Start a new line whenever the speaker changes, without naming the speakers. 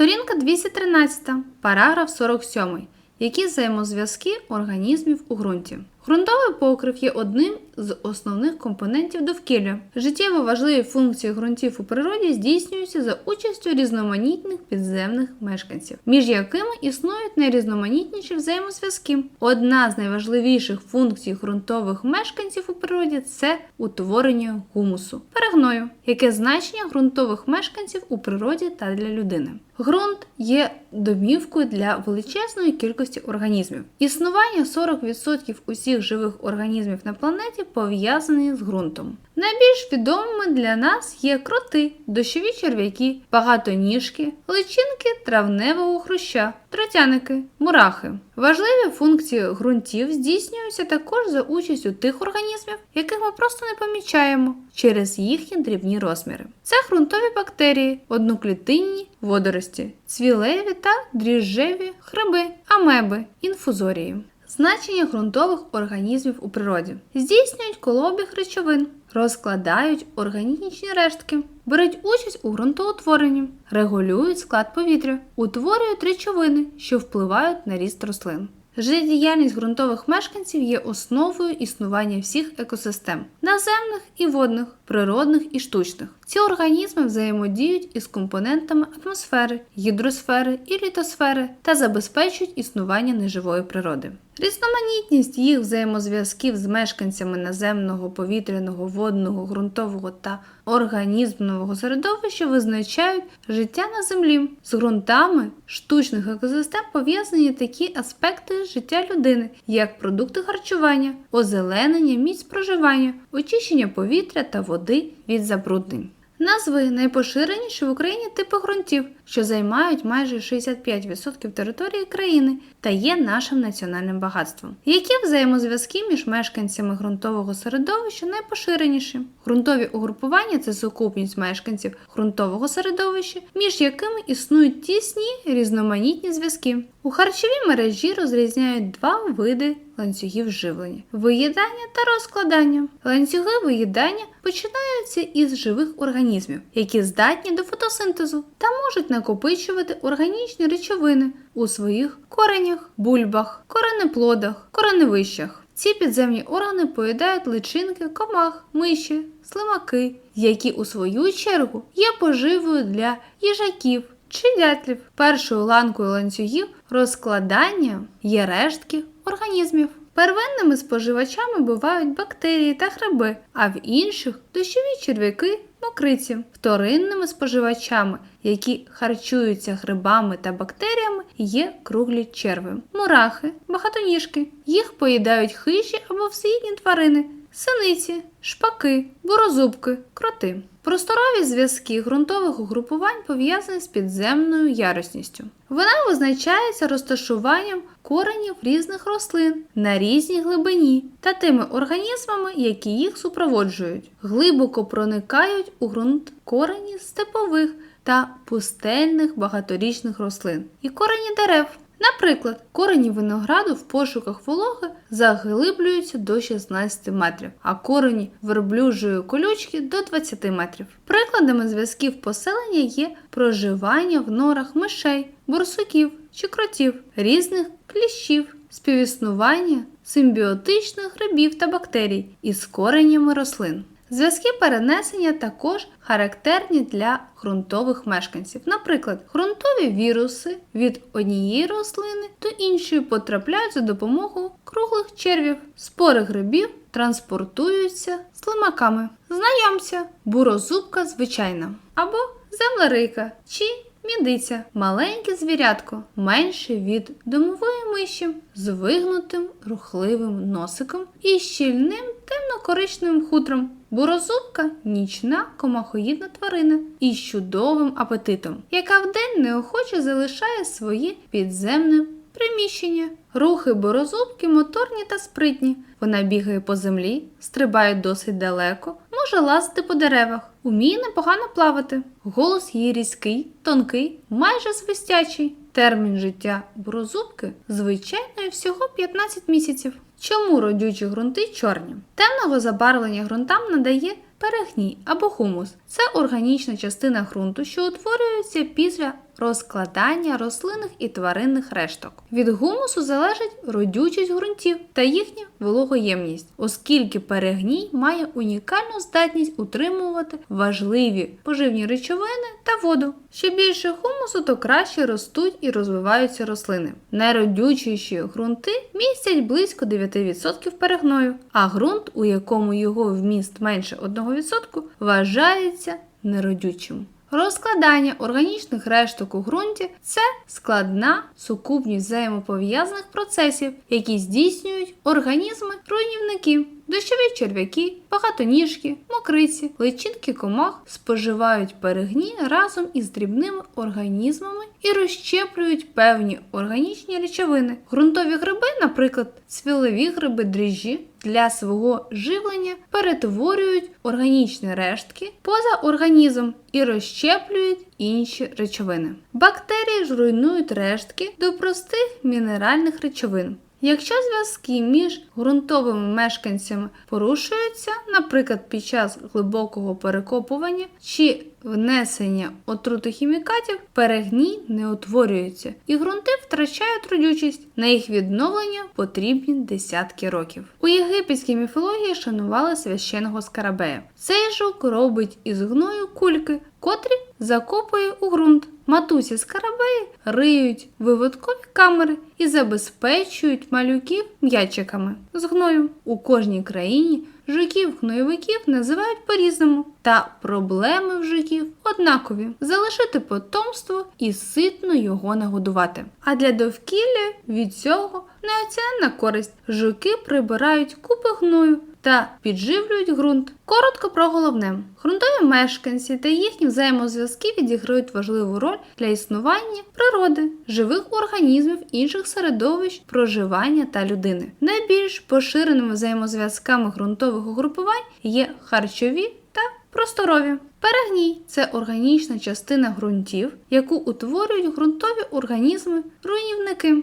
Сторінка 213, параграф 47. Які взаємозв'язки організмів у ґрунті? Ґрунтовий покрив є одним з основних компонентів довкілля. Життєво важливі функції ґрунтів у природі здійснюються за участю різноманітних підземних мешканців, між якими існують найрізноманітніші взаємозв'язки. Одна з найважливіших функцій ґрунтових мешканців у природі це утворення гумусу, перегною, яке значення ґрунтових мешканців у природі та для людини. Ґрунт є домівкою для величезної кількості організмів. Існування 40% усіх живих організмів на планеті пов'язані з ґрунтом. Найбільш відомими для нас є кроти, дощові черв'яки, багатоніжки, личинки травневого хруща, тротяники, мурахи. Важливі функції ґрунтів здійснюються також за участю тих організмів, яких ми просто не помічаємо через їхні дрібні розміри. Це ґрунтові бактерії, одноклітинні водорості, цвілеві та дріжджеві гриби, амеби, інфузорії. Значення ґрунтових організмів у природі здійснюють колобіг речовин, розкладають органічні рештки, беруть участь у ґрунтоутворенні, регулюють склад повітря, утворюють речовини, що впливають на ріст рослин. Життєдіяльність ґрунтових мешканців є основою існування всіх екосистем наземних і водних, природних і штучних. Ці організми взаємодіють із компонентами атмосфери, гідросфери і літосфери та забезпечують існування неживої природи. Різноманітність їх взаємозв'язків з мешканцями наземного, повітряного, водного, ґрунтового та організмного середовища визначають життя на землі. З ґрунтами штучних екосистем пов'язані такі аспекти життя людини, як продукти харчування, озеленення місць проживання, очищення повітря та води від забруднень. Назви найпоширеніші в Україні типи ґрунтів, що займають майже 65% території країни та є нашим національним багатством. Які взаємозв'язки між мешканцями ґрунтового середовища найпоширеніші? Ґрунтові угрупування це сукупність мешканців ґрунтового середовища, між якими існують тісні різноманітні зв'язки. У харчовій мережі розрізняють два види ланцюгів живлення: виїдання та розкладання. Ланцюги виїдання починаються із живих організмів, які здатні до фотосинтезу та можуть накопичувати органічні речовини у своїх коренях, бульбах, коренеплодах, кореневищах. Ці підземні органи поїдають личинки, комах, миші, слимаки, які у свою чергу є поживою для їжаків чи дятлів. Першою ланкою ланцюгів розкладання є рештки організмів. Первинними споживачами бувають бактерії та гриби, а в інших дощові черв'яки, мокриці. Вторинними споживачами, які харчуються грибами та бактеріями, є круглі черви, мурахи, багатоніжки. Їх поїдають хижі або всеїдні тварини, синиці, шпаки, бурозубки, кроти. Просторові зв'язки ґрунтових угрупувань пов'язані з підземною ярусністю. Вона визначається розташуванням коренів різних рослин на різній глибині та тими організмами, які їх супроводжують. Глибоко проникають у ґрунт корені степових та пустельних багаторічних рослин і корені дерев. Наприклад, корені винограду в пошуках вологи заглиблюються до 16 метрів, а корені верблюжої колючки до 20 метрів. Прикладами зв'язків поселення є проживання в норах мишей, борсуків чи кротів, різних кліщів, співіснування симбіотичних грибів та бактерій із коренями рослин. Зв'язки перенесення також характерні для ґрунтових мешканців. Наприклад, ґрунтові віруси від однієї рослини до іншої потрапляють за допомогою круглих червів. Спори грибів транспортуються слимаками. Знайомця, бурозубка звичайна або землерийка чи мідиця, маленьке звірятко, менше від домової миші, з вигнутим рухливим носиком і щільним темно-коричневим хутром. Бурозубка нічна комахоїдна тварина із чудовим апетитом, яка вдень неохоче залишає своє підземне приміщення. Рухи борозубки моторні та спритні. Вона бігає по землі, стрибає досить далеко, може лазити по деревах, уміє непогано плавати. Голос її різкий, тонкий, майже свистячий. Термін життя борозубки звичайно всього 15 місяців. Чому родючі ґрунти чорні? Темного забарвлення ґрунтам надає перегній або хумус. Це органічна частина ґрунту, що утворюється після розкладання рослинних і тваринних решток. Від гумусу залежить родючість ґрунтів та їхня вологоємність, оскільки перегній має унікальну здатність утримувати важливі поживні речовини та воду. Що більше хумусу, то краще ростуть і розвиваються рослини. Найродючіші ґрунти містять близько 9% перегною, а ґрунт, у якому його вміст менше 1%, вважається неродючим. Розкладання органічних решток у ґрунті це складна сукупність взаємопов'язаних процесів, які здійснюють організми руйнівники. Дощові черв'яки, багатоніжки, мокриці, личинки комах споживають перегні разом із дрібними організмами і розщеплюють певні органічні речовини. Ґрунтові гриби, наприклад, цвілові гриби дріжджі, для свого живлення перетворюють органічні рештки поза організм і розщеплюють інші речовини. Бактерії ж руйнують рештки до простих мінеральних речовин. Якщо зв'язки між ґрунтовими мешканцями порушуються, наприклад, під час глибокого перекопування чи внесення отрути хімікатів, перегній не утворюється, і ґрунти втрачають родючість. На їх відновлення потрібні десятки років. У єгипетській міфології шанували священного скарабея. Цей жук робить із гною кульки, котрі закопує у ґрунт. Матусі скарабеї риють виводкові камери і забезпечують малюків м'ячиками з гною. У кожній країні жуків-гнойовиків називають по-різному, та проблеми в жуків однакові: залишити потомство і ситно його нагодувати. А для довкілля від цього неоціненна користь. Жуки прибирають купи гною та підживлюють ґрунт. Коротко про головне: ґрунтові мешканці та їхні взаємозв'язки відіграють важливу роль для існування природи, живих організмів, інших середовищ, проживання та людини. Найбільш поширеними взаємозв'язками ґрунтових угрупувань є харчові та просторові. Перегній це органічна частина ґрунтів, яку утворюють ґрунтові організми руйнівники.